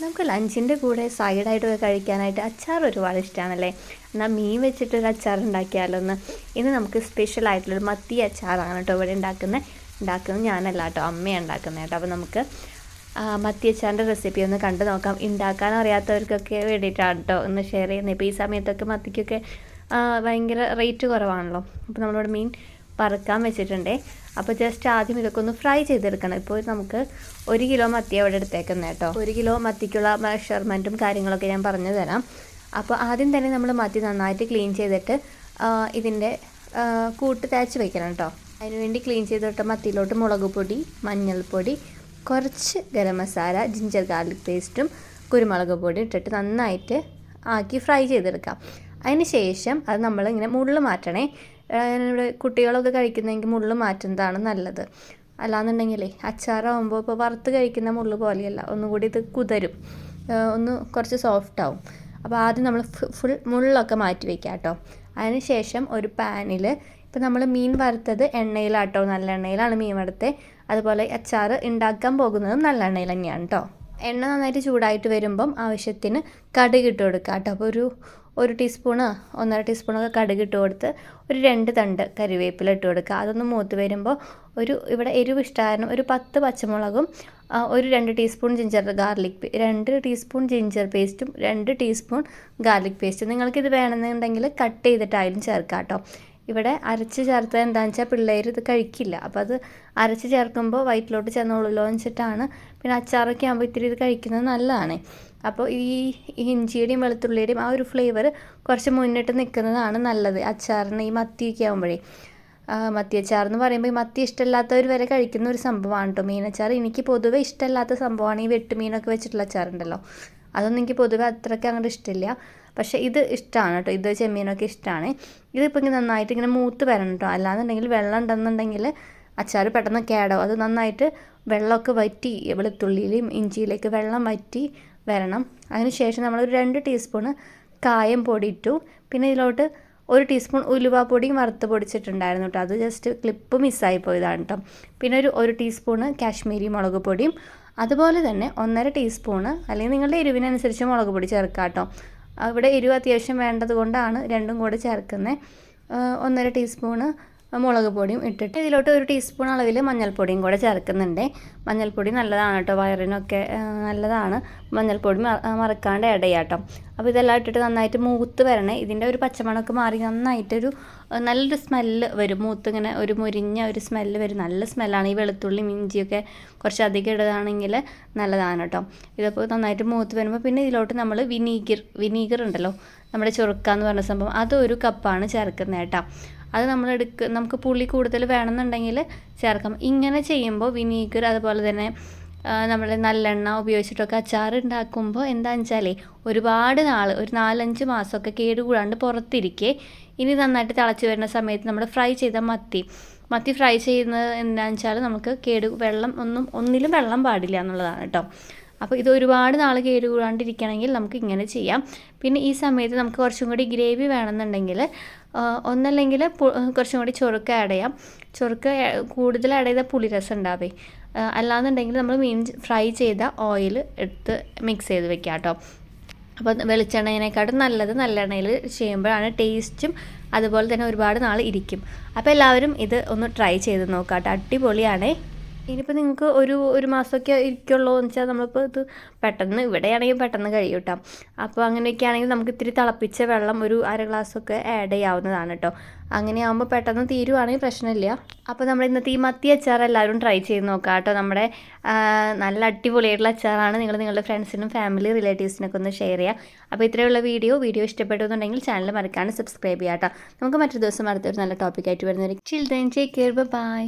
നമുക്ക് ലഞ്ചിന്റെ കൂടെ സൈഡായിട്ടൊക്കെ കഴിക്കാനായിട്ട് അച്ചാർ ഒരുപാട് ഇഷ്ടമാണല്ലേ എന്നാൽ മീൻ വെച്ചിട്ടൊരു അച്ചാർ ഉണ്ടാക്കിയാലോ എന്ന് ഇന്ന് നമുക്ക് സ്പെഷ്യൽ ആയിട്ടുള്ളൊരു മത്തി അച്ചാറാണ് കേട്ടോ ഇവിടെ ഉണ്ടാക്കുന്നത്. ഉണ്ടാക്കുന്നത് ഞാനല്ല കേട്ടോ അമ്മയാണ് ഉണ്ടാക്കുന്നത് കേട്ടോ. അപ്പോൾ നമുക്ക് മത്തി അച്ചാറിന്റെ റെസിപ്പി ഒന്ന് കണ്ടു നോക്കാം. ഉണ്ടാക്കാൻ അറിയാത്തവർക്കൊക്കെ വേണ്ടിയിട്ടാണ് കേട്ടോ ഒന്ന് ഷെയർ ചെയ്യുന്നത്. ഇപ്പോൾ ഈ സമയത്തൊക്കെ മത്തിക്കൊക്കെ ഭയങ്കര റേറ്റ് കുറവാണല്ലോ. അപ്പോൾ നമ്മളിവിടെ മീൻ പറക്കാൻ വെച്ചിട്ടുണ്ടേ. അപ്പോൾ ജസ്റ്റ് ആദ്യം ഇതൊക്കെ ഒന്ന് ഫ്രൈ ചെയ്തെടുക്കണം. ഇപ്പോൾ നമുക്ക് ഒരു കിലോ മത്തി അവിടെ എടുത്തേക്കുന്നത് കേട്ടോ ഒരു കിലോ മത്തിക്കുള്ള മെഷർമെന്റും കാര്യങ്ങളൊക്കെ ഞാൻ പറഞ്ഞു തരാം. അപ്പോൾ ആദ്യം തന്നെ നമ്മൾ മത്തി നന്നായിട്ട് ക്ലീൻ ചെയ്തിട്ട് ഇതിന്റെ കൂട്ട് തേച്ച് വെക്കണം കേട്ടോ അതിനുവേണ്ടി ക്ലീൻ ചെയ്തിട്ട് മത്തിയിലോട്ട് മുളക് പൊടി മഞ്ഞൾപ്പൊടി കുറച്ച് ഗരം മസാല ജിഞ്ചർ ഗാർലിക് പേസ്റ്റും കുരുമുളക് പൊടി ഇട്ടിട്ട് നന്നായിട്ട് ആക്കി ഫ്രൈ ചെയ്തെടുക്കാം. അതിന് ശേഷം അത് നമ്മളിങ്ങനെ മുള്ളു മാറ്റണേ. ഇവിടെ കുട്ടികളൊക്കെ കഴിക്കുന്നതെങ്കിൽ മുള്ളു മാറ്റുന്നതാണ് നല്ലത്. അല്ലാന്നുണ്ടെങ്കിലേ അച്ചാറാവുമ്പോൾ ഇപ്പോൾ വറുത്ത് കഴിക്കുന്ന മുള്ളു പോലെയല്ല ഒന്നുകൂടി ഇത് കുതരും. ഒന്ന് കുറച്ച് സോഫ്റ്റ് ആവും. അപ്പോൾ ആദ്യം നമ്മൾ ഫുൾ മുള്ളൊക്കെ മാറ്റി വയ്ക്കുക കേട്ടോ അതിന് ശേഷം ഒരു പാനിൽ ഇപ്പോൾ നമ്മൾ മീൻ വറുത്തത് എണ്ണയിലാട്ടോ നല്ല എണ്ണയിലാണ് മീൻ വറുത്തത് അതുപോലെ അച്ചാർ ഉണ്ടാക്കാൻ പോകുന്നതും നല്ല എണ്ണയിൽ തന്നെയാണ് കേട്ടോ എണ്ണ നന്നായിട്ട് ചൂടായിട്ട് വരുമ്പം ആവശ്യത്തിന് കടുക് ഇട്ട് കൊടുക്കുക കേട്ടോ അപ്പോൾ ഒരു ഒരു ടീസ്പൂണ് ഒന്നര ടീസ്പൂണൊക്കെ കടുക് ഇട്ട് കൊടുത്ത് ഒരു രണ്ട് തണ്ട് കറിവേപ്പില ഇട്ട് കൊടുക്കുക. അതൊന്ന് മൂത്ത് വരുമ്പോൾ ഒരു ഇവിടെ എരിവ് ഇഷ്ടമായിരുന്നു ഒരു പത്ത് പച്ചമുളകും ഒരു രണ്ട് ടീസ്പൂൺ ജിഞ്ചർ ഗാർലിക് രണ്ട് ടീസ്പൂൺ ജിഞ്ചർ പേസ്റ്റും രണ്ട് ടീസ്പൂൺ ഗാർലിക് പേസ്റ്റും നിങ്ങൾക്കിത് വേണമെന്നുണ്ടെങ്കിൽ കട്ട് ചെയ്തിട്ടായാലും ചേർക്കാം കേട്ടോ ഇവിടെ അരച്ച് ചേർത്തത് എന്താണെന്ന് വെച്ചാൽ പിള്ളേർ ഇത് കഴിക്കില്ല. അപ്പോൾ അത് അരച്ച് ചേർക്കുമ്പോൾ വയറ്റിലോട്ട് ചെന്നോളൂല്ലോ എന്ന് വെച്ചിട്ടാണ്. പിന്നെ അച്ചാറൊക്കെ ആകുമ്പോൾ ഇത്തിരി ഇത് കഴിക്കുന്നത് നല്ലതാണ്. അപ്പോൾ ഈ ഇഞ്ചിയുടെയും വെളുത്തുള്ളിയുടെയും ആ ഒരു ഫ്ലേവർ കുറച്ച് മുന്നിട്ട് നിൽക്കുന്നതാണ് നല്ലത്. അച്ചാറിന് ഈ മത്തിയൊക്കെ ആകുമ്പോഴേ ആ, മത്തി അച്ചാർ എന്ന് പറയുമ്പോൾ ഈ മത്തി ഇഷ്ടമില്ലാത്തവർ വരെ കഴിക്കുന്ന ഒരു സംഭവമാണ് കേട്ടോ മീനച്ചാർ എനിക്ക് പൊതുവെ ഇഷ്ടമില്ലാത്ത സംഭവമാണ് ഈ വെട്ടുമീനൊക്കെ വെച്ചിട്ടുള്ള അച്ചാറുണ്ടല്ലോ. അതൊന്നും എനിക്ക് പൊതുവെ അത്രയ്ക്ക് അങ്ങോട്ട് ഇഷ്ടമില്ല. പക്ഷേ ഇത് ഇഷ്ടമാണ് കേട്ടോ. ഇത് ചെമ്മീനൊക്കെ ഇഷ്ടമാണ് ഇതിപ്പോൾ ഇങ്ങനെ നന്നായിട്ട് ഇങ്ങനെ മൂത്ത് വരണം കേട്ടോ. അല്ലാന്നുണ്ടെങ്കിൽ വെള്ളം ഉണ്ടെന്നുണ്ടെങ്കിൽ അച്ചാർ പെട്ടെന്ന് കേടാവും അത് നന്നായിട്ട് വെള്ളമൊക്കെ വറ്റി വെളുത്തുള്ളിയിലും ഇഞ്ചിയിലേക്ക് വെള്ളം വറ്റി വരണം. അതിനുശേഷം നമ്മളൊരു രണ്ട് ടീസ്പൂണ് കായം പൊടി ഇട്ടു. പിന്നെ ഇതിലോട്ട് ഒരു ടീസ്പൂൺ ഉലുവാപ്പൊടിയും വറുത്ത് പൊടിച്ചിട്ടുണ്ടായിരുന്നു കേട്ടോ. അത് ജസ്റ്റ് ക്ലിപ്പ് മിസ്സായി പോയതാണ് കേട്ടോ. പിന്നെ ഒരു ഒരു ടീസ്പൂണ് കാശ്മീരി മുളക് പൊടിയും. അതുപോലെ തന്നെ ഒന്നര ടീസ്പൂണ് അല്ലെങ്കിൽ നിങ്ങളുടെ എരിവിനനുസരിച്ച് മുളക് പൊടി ചേർക്കാം കേട്ടോ ഇവിടെ എരിവ് അത്യാവശ്യം വേണ്ടത് കൊണ്ടാണ് രണ്ടും കൂടെ ചേർക്കുന്നത്. ഒന്നര ടീസ്പൂണ് മുളക് പൊടിയും ഇട്ടിട്ട് ഇതിലോട്ട് ഒരു ടീസ്പൂൺ അളവിൽ മഞ്ഞൾപ്പൊടിയും കൂടെ ചേർക്കുന്നുണ്ട്. മഞ്ഞൾപ്പൊടി നല്ലതാണ് കേട്ടോ വയറിനൊക്കെ നല്ലതാണ്. മഞ്ഞൾപ്പൊടി മറക്കാണ്ട് ആഡ് ചെയ്യാട്ടോ അപ്പോൾ ഇതെല്ലാം ഇട്ടിട്ട് നന്നായിട്ട് മൂത്ത് വരണേ. ഇതിന്റെ ഒരു പച്ചമണമൊക്കെ മാറി നന്നായിട്ടൊരു നല്ലൊരു സ്മെല്ല് വരും. മൂത്ത് ഇങ്ങനെ ഒരു മുരിഞ്ഞ ഒരു സ്മെല്ല് വരും. നല്ല സ്മെല്ലാണ് ഈ വെളുത്തുള്ളി ഇഞ്ചിയൊക്കെ കുറച്ച് അധികം ഇടുകയാണെങ്കിൽ നല്ലതാണ് കേട്ടോ ഇതിപ്പോൾ നന്നായിട്ട് മൂത്ത് വരുമ്പോൾ പിന്നെ ഇതിലോട്ട് നമ്മൾ വിനീഗർ വിനീഗർ ഉണ്ടല്ലോ. നമ്മുടെ ചുറുക്കാന്ന് പറഞ്ഞ സംഭവം. അതൊരു കപ്പാണ് ചേർക്കുന്നത് കേട്ടോ അത് നമ്മൾ എടുക്ക നമുക്ക് പുളി കൂടുതൽ വേണമെന്നുണ്ടെങ്കിൽ ചേർക്കാം. ഇങ്ങനെ ചെയ്യുമ്പോൾ വിനീഗർ അതുപോലെ തന്നെ നമ്മൾ നല്ലെണ്ണ ഉപയോഗിച്ചിട്ടൊക്കെ അച്ചാർ ഉണ്ടാക്കുമ്പോൾ എന്താണെന്ന് വെച്ചാലേ ഒരുപാട് നാൾ ഒരു നാലഞ്ച് മാസമൊക്കെ കേടുകൂടാണ്ട് പുറത്തിരിക്കെ ഇനി നന്നായിട്ട് തിളച്ച് വരുന്ന സമയത്ത് നമ്മൾ ഫ്രൈ ചെയ്ത മത്തി മത്തി ഫ്രൈ ചെയ്യുന്നത് എന്താണെന്ന് വെച്ചാൽ നമുക്ക് കേട് വെള്ളം ഒന്നും ഒന്നിലും വെള്ളം പാടില്ല എന്നുള്ളതാണ് കേട്ടോ. അപ്പോൾ ഇത് ഒരുപാട് നാൾ കേടുകൂടാണ്ടിരിക്കണമെങ്കിൽ നമുക്ക് ഇങ്ങനെ ചെയ്യാം. പിന്നെ ഈ സമയത്ത് നമുക്ക് കുറച്ചും കൂടി ഗ്രേവി വേണമെന്നുണ്ടെങ്കിൽ ഒന്നല്ലെങ്കിൽ കുറച്ചും കൂടി ചൊറുക്ക ആഡ് ചെയ്യാം. ചൊറുക്ക കൂടുതൽ ആഡ് ചെയ്താൽ പുളിരസം ഉണ്ടാവേ. അല്ലാന്നുണ്ടെങ്കിൽ നമ്മൾ മീൻ ഫ്രൈ ചെയ്ത ഓയിൽ എടുത്ത് മിക്സ് ചെയ്ത് വെക്കാം കേട്ടോ അപ്പോൾ വെളിച്ചെണ്ണയിനെക്കാട്ടും നല്ലത് നല്ലെണ്ണയിൽ ചെയ്യുമ്പോഴാണ് ടേസ്റ്റും അതുപോലെ തന്നെ ഒരുപാട് നാൾ ഇരിക്കും. അപ്പോൾ എല്ലാവരും ഇത് ഒന്ന് ട്രൈ ചെയ്ത് നോക്കാം കേട്ടോ അടിപൊളിയാണേ. ഇനിയിപ്പോൾ നിങ്ങൾക്ക് ഒരു ഒരു മാസമൊക്കെ ഇരിക്കുള്ളൂ എന്ന് വെച്ചാൽ നമ്മളിപ്പോൾ ഇത് പെട്ടെന്ന് ഇവിടെയാണെങ്കിൽ പെട്ടെന്ന് കഴിയും കേട്ടോ അപ്പോൾ അങ്ങനെയൊക്കെ ആണെങ്കിൽ നമുക്ക് ഇത്തിരി തിളപ്പിച്ച വെള്ളം ഒരു അര ഗ്ലാസ്സൊക്കെ ആഡ് ചെയ്യാവുന്നതാണ് കേട്ടോ അങ്ങനെ ആകുമ്പോൾ പെട്ടെന്ന് തീരുവാണെങ്കിൽ പ്രശ്നമില്ല. അപ്പോൾ നമ്മൾ ഇന്നത്തെ ഈ മത്തി അച്ചാർ എല്ലാവരും ട്രൈ ചെയ്ത് നോക്കാം കേട്ടോ നമ്മുടെ നല്ല അടിപൊളിയായിട്ടുള്ള അച്ചാറാണ് നിങ്ങൾ നിങ്ങളുടെ ഫ്രണ്ട്സിനും ഫാമിലി റിലേറ്റീവ്സിനൊക്കെ ഒന്ന് ഷെയർ ചെയ്യുക അപ്പോൾ ഇത്രയുള്ള വീഡിയോ വീഡിയോ ഇഷ്ടപ്പെട്ടു എന്നുണ്ടെങ്കിൽ ചാനൽ മറക്കാണ്ട് സബ്സ്ക്രൈബ് ചെയ്യാം കേട്ടോ നമുക്ക് മറ്റൊരു ദിവസം അടുത്തൊരു നല്ല ടോപ്പിക്കായിട്ട് വരുന്നവരെ ചിൽഡ്രൻ ടേക്ക് കെയർ ബൈ